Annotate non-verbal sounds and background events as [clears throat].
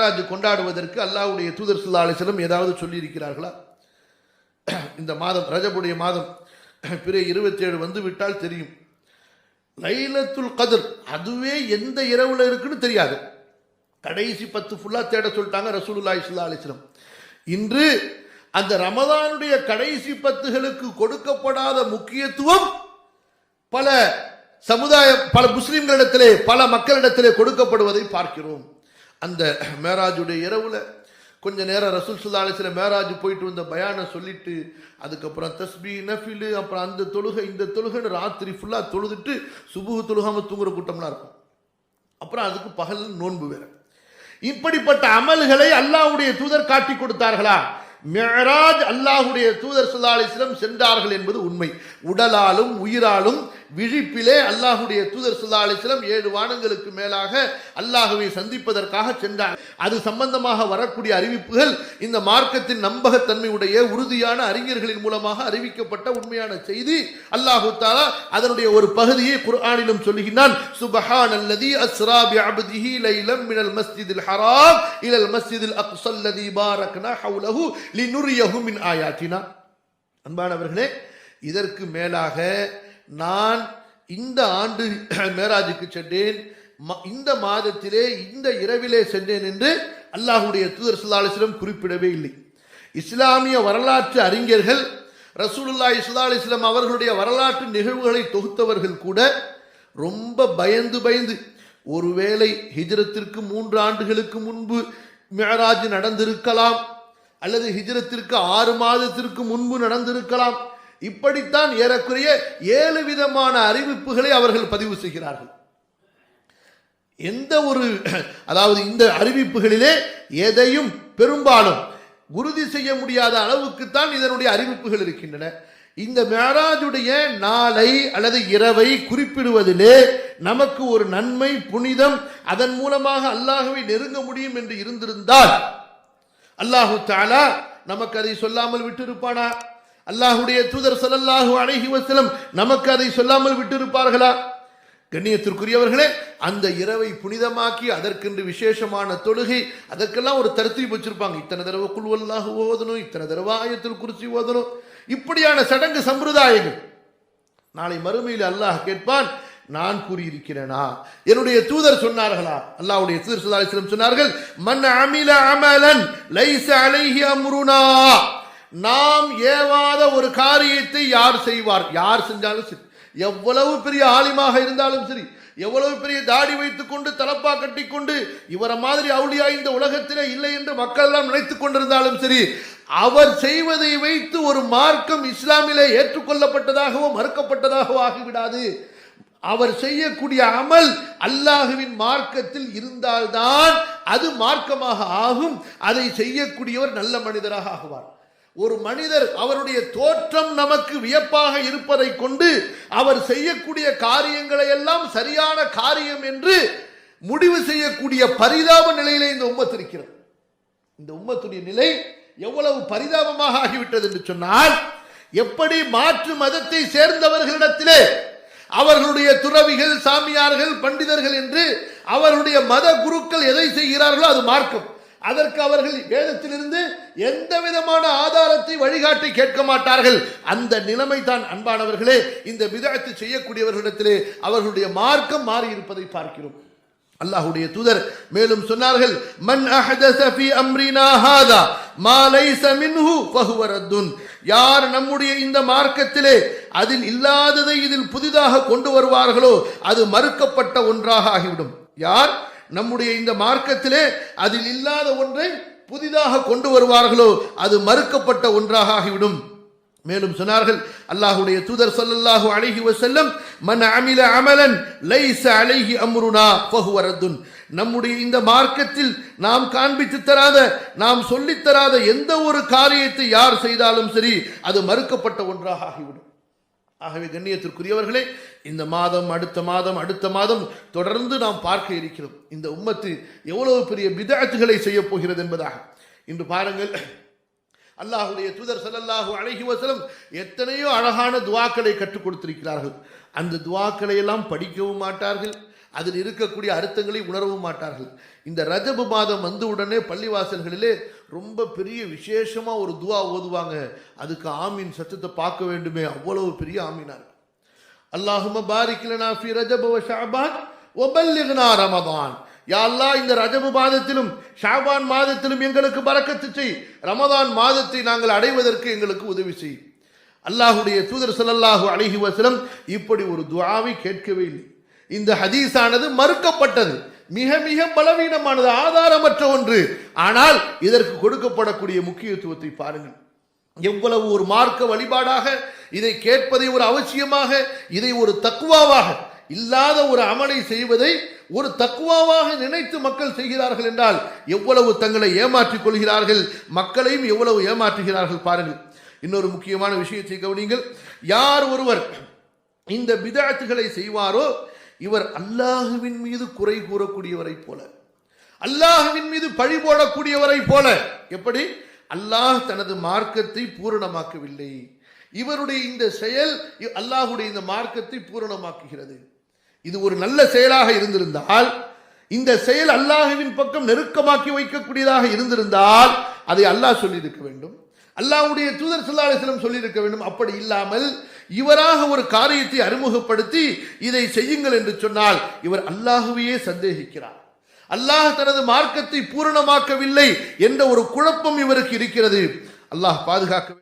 மேராஜ் கொண்டாடுவதற்கு அல்லாவுடைய தூதர் சுல்லா அலைஹி ஏதாவது சொல்லியிருக்கிறார்களா? இந்த மாதம் ரஜபுடைய மாதம் பிற இருபத்தேழு வந்து விட்டால் தெரியும். லைலத்துல் கதிர் அதுவே எந்த இரவுல இருக்குன்னு தெரியாது. கடைசி பத்து ஃபுல்லாக தேட சொல்லிட்டாங்க ரசூலுல்லாஹி சுல்லா அலிஸ்லம் இன்று அந்த ரமதானுடைய கடைசி பத்துகளுக்கு கொடுக்கப்படாத முக்கியத்துவம் பல சமுதாய பல முஸ்லிம்களிடத்திலே பல மக்களிடத்திலே கொடுக்கப்படுவதை பார்க்கிறோம். அந்த மேராஜுடைய இரவில் கொஞ்ச நேரம் ரசூல் சுல்லா அலிஸ்ல மேராஜ் போயிட்டு வந்த பயானை சொல்லிட்டு அதுக்கப்புறம் தஸ்பி நஃபிலு அப்புறம் அந்த தொழுகை இந்த தொழுகைன்னு ராத்திரி ஃபுல்லாக தொழுதுட்டு சுபுகு தொழுகாமல் தூங்குற கூட்டம்லாம் இருக்கும். அப்புறம் அதுக்கு பகல் நோன்பு வேற. இப்படிப்பட்ட அமல்களை அல்லாஹ்வுடைய தூதர் காட்டி கொடுத்தார்களா? மேராஜ் அல்லாஹ்வுடைய தூதர் ஸல்லல்லாஹு சென்றார்கள் என்பது உண்மை. உடலாலும் உயிராலும் விழிப்பிலே அல்லாஹுடைய தூதர் சுல்லா அலிஸ்லம் ஏழு வானங்களுக்கு மேலாக அல்லாஹுவை சந்திப்பதற்காக சென்றார். அது சம்பந்தமாக வரக்கூடிய அறிவிப்புகள் இந்த மார்க்கத்தின் நம்பகத்தன்மையுடைய உறுதியான அறிஞர்களின் மூலமாக அறிவிக்கப்பட்ட உண்மையான செய்தி. அல்லாஹு தாலா அதனுடைய ஒரு பகுதியை குர்ஆனிலும் சொல்லுகிறான் சுபஹான் அல்லதி அஸ்ரா பிஅப்திஹி லைலம் மினல் மஸ்ஜிதில் ஹராம் இலல் மஸ்ஜிதில் அக்ஸல் லதி பாரக்னா ஹவுலஹு லினுரியஹு மின் ஆயாத்தினா. அன்பானவர்களே இதற்கு மேலாக நான் இந்த ஆண்டு [clears throat] மேராஜுக்கு சென்றேன். ம- இந்த மாதத்திலே இந்த இரவிலே சென்றேன் என்று அல்லாஹுடைய தூதர் ஸல்லல்லாஹு குறிப்பிடவே இல்லை. இஸ்லாமிய வரலாற்று அறிஞர்கள் ரசூலுல்லா ஸல்லல்லாஹு அவர்களுடைய வரலாற்று நிகழ்வுகளை தொகுத்தவர்கள் கூட ரொம்ப பயந்து பயந்து ஒருவேளை ஹிஜ்ரத்திற்கு மூன்று ஆண்டுகளுக்கு முன்பு மேராஜ் நடந்திருக்கலாம் அல்லது ஹிஜ்ரத்திற்கு ஆறு மாதத்திற்கு முன்பு நடந்திருக்கலாம் இப்படித்தான் ஏறக்குறைய ஏழு விதமான அறிவிப்புகளை அவர்கள் பதிவு செய்கிறார்கள். எந்த ஒரு அதாவது இந்த அறிவிப்புகளிலே எதையும் பெரும்பாலும் உறுதி செய்ய முடியாத அளவுக்குத்தான் இதனுடைய அறிவிப்புகள் இருக்கின்றன. இந்த மேராஜுடைய நாளை அல்லது இரவை குறிப்பிடுவதிலே நமக்கு ஒரு நன்மை புனிதம் அதன் மூலமாக அல்லாஹுவை நெருங்க முடியும் என்று இருந்திருந்தால் அல்லாஹு தாலா நமக்கு அதை சொல்லாமல் விட்டிருப்பானா? அல்லாஹுடைய தூதர் சொல்லல்லாஹு அழகி வசலம் நமக்கு அதை சொல்லாமல் விட்டிருப்பார்களா? கண்ணியத்திற்குரியவர்களே அந்த இரவை புனிதமாக்கி அதற்கென்று விசேஷமான தொழுகை அதற்கெல்லாம் ஒரு தருத்தி வச்சிருப்பாங்க. இத்தனை தடவை குழுவல்லாக ஓதணும் இத்தனை தடவை ஆயத்தில் குறிச்சி ஓதணும். இப்படியான சடங்கு சம்பிரதாயங்கள். நாளை மறுமையில் அல்லாஹ் கேட்பான் நான் கூறியிருக்கிறேனா? என்னுடைய தூதர் சொன்னார்களா? அல்லாஹ்வுடைய தூதர் சொன்னார்கள் மன் அமில அமலன் லைச அலைஹி அம்ருனா. நாம் ஏவாத ஒரு காரியத்தை யார் செய்வார்? யார் செஞ்சாலும் சரி. எவ்வளவு பெரிய ஆலிமாக இருந்தாலும் சரி எவ்வளவு பெரிய தாடி வைத்துக் கொண்டு தலப்பா கட்டிக்கொண்டு இவரை மாதிரி அவுளியா இந்த உலகத்திலே இல்லை என்று மக்கள் எல்லாம் நினைத்துக் கொண்டிருந்தாலும் சரி அவர் செய்வதை வைத்து ஒரு மார்க்கம் இஸ்லாமிலே ஏற்றுக்கொள்ளப்பட்டதாகவோ மறுக்கப்பட்டதாகவோ ஆகிவிடாது. அவர் செய்யக்கூடிய அமல் அல்லாஹுவின் மார்க்கத்தில் இருந்தால்தான் அது மார்க்கமாக ஆகும். அதை செய்யக்கூடியவர் நல்ல மனிதராக ஆகுவார். ஒரு மனிதர் அவருடைய தோற்றம் நமக்கு வியப்பாக இருப்பதை கொண்டு அவர் செய்யக்கூடிய காரியங்களை எல்லாம் சரியான காரியம் என்று முடிவு செய்யக்கூடிய பரிதாப நிலையிலே இந்த உம்மத் இருக்கிறது. இந்த உம்மத்துடைய நிலை எவ்வளவு பரிதாபமாக ஆகிவிட்டது என்று சொன்னால் எப்படி மாற்று மதத்தை சேர்ந்தவர்களிடத்திலே அவர்களுடைய துறவிகள் சாமியார்கள் பண்டிதர்கள் என்று அவர்களுடைய மத குருக்கள் எதை செய்கிறார்களோ அது மார்க்கம். அதற்கு அவர்கள் வேதத்திலிருந்து எந்த விதமான ஆதாரத்தை வழிகாட்டி கேட்க மாட்டார்கள். அந்த நிலைமை தான் அன்பானவர்களே இந்த விதத்தை செய்யக்கூடியவர்களிடத்திலே அவர்களுடைய மார்க்கம் மாறியிருப்பதை பார்க்கிறோம். அல்லாஹுடைய தூதர் மேலும் சொன்னார்கள் மன் அஹதஸ ஃபீ அம்ரினா ஹாதா மா லைஸ மின்ஹு ஃபஹுவ ரத்துன். யார் நம்முடைய இந்த மார்க்கத்திலே அதில் இல்லாததை இதில் புதிதாக கொண்டு வருவார்களோ அது மறுக்கப்பட்ட ஒன்றாக ஆகிவிடும். யார்? நம்முடைய இந்த மார்க்கத்திலே அதில் இல்லாத ஒன்றை புதிதாக கொண்டு வருவார்களோ அது மறுக்கப்பட்ட ஒன்றாக ஆகிவிடும். மேலும் சொன்னார்கள் அல்லாஹுடைய தூதர் சொல்லல்லாஹு அழகி வசல்லம் மன் அமில அமலன் லைச அழகி அம்ருனா பகுவரத்துன் நம்முடைய இந்த மார்க்கத்தில் நாம் காண்பித்து தராத நாம் சொல்லித்தராத எந்த ஒரு காரியத்தை யார் செய்தாலும் சரி அது மறுக்கப்பட்ட ஒன்றாக ஆகிவிடும். ஆகவே கண்ணியத்திற்குரியவர்களே இந்த மாதம் அடுத்த மாதம் அடுத்த மாதம் தொடர்ந்து நாம் பார்க்க இருக்கிறோம். இந்த உம்மத்து எவ்வளவு பெரிய விதாத்துகளை செய்ய போகிறது என்பதாக. இன்று பாருங்கள் அல்லாஹுடைய தூதர் ஸல்லல்லாஹு அழகி வசலம் எத்தனையோ அழகான துவாக்களை கற்றுக் கொடுத்திருக்கிறார்கள். அந்த துவாக்களை எல்லாம் படிக்கவும் மாட்டார்கள் அதில் இருக்கக்கூடிய அர்த்தங்களை உணரவும் மாட்டார்கள். இந்த ரஜபு மாதம் வந்தவுடனே உடனே பள்ளிவாசல்களிலே ரொம்ப பெரிய விசேஷமாக ஒரு துவா ஓதுவாங்க. அதுக்கு ஆமீன் சத்தத்தை பார்க்க வேண்டுமே. அவ்வளவு பெரிய ஆமீனா இருக்கும் அல்லாஹும பாரிக்கலனா ஃபி ரஜபவ ஷாபான் ஒபல்லிகனா ரமதான். யா இந்த ரஜபு மாதத்திலும் ஷாபான் மாதத்திலும் எங்களுக்கு பறக்கத்து செய். ரமதான் மாதத்தை நாங்கள் அடைவதற்கு எங்களுக்கு உதவி செய். அல்லாஹுடைய தூதர் ஸல்லல்லாஹு அழகி வசலம் இப்படி ஒரு துவாவை கேட்கவே இல்லை. இந்த ஹதீஸானது மறுக்கப்பட்டது. மிக மிக பலவீனமானது ஆதாரமற்ற ஒன்று. ஆனால் இதற்கு கொடுக்கப்படக்கூடிய முக்கியத்துவத்தை பாருங்கள். எவ்வளவு ஒரு மார்க்க வழிபாடாக இதை கேட்பதை ஒரு அவசியமாக இதை ஒரு தக்குவாவாக இல்லாத ஒரு அமலை செய்வதை ஒரு தக்குவாவாக நினைத்து மக்கள் செய்கிறார்கள் என்றால் எவ்வளவு தங்களை ஏமாற்றிக் கொள்கிறார்கள் மக்களையும் எவ்வளவு ஏமாற்றுகிறார்கள் பாருங்கள். இன்னொரு முக்கியமான விஷயத்தை கவனிங்கள் யார் ஒருவர் இந்த விதாத்துகளை செய்வாரோ இவர் அல்லாஹுவின் மீது குறை கூறக்கூடியவரை போல. அல்லாஹுவின் மீது பழி போடக்கூடியவரை போல. எப்படி? அல்லாஹ் தனது மார்க்கத்தை பூரணமாக்கவில்லை. இவருடைய இந்த செயல் அல்லாஹுடைய இந்த மார்க்கத்தை பூரணமாக்குகிறது. இது ஒரு நல்ல செயலாக இருந்திருந்தால் இந்த செயல் அல்லாஹுவின் பக்கம் நெருக்கமாக்கி வைக்கக்கூடியதாக இருந்திருந்தால் அதை அல்லாஹ் சொல்லியிருக்க வேண்டும். அல்லாஹ்வுடைய தூதர் ஸல்லல்லாஹு சொல்லியிருக்க வேண்டும். அப்படி இல்லாமல் இவராக ஒரு காரியத்தை அறிமுகப்படுத்தி இதை செய்யுங்கள் என்று சொன்னால் இவர் அல்லாஹுவையே சந்தேகிக்கிறார். அல்லாஹ் தனது மார்க்கத்தை பூரணமாக்கவில்லை என்ற ஒரு குழப்பம் இவருக்கு இருக்கிறது. அல்லாஹ் பாதுகாக்க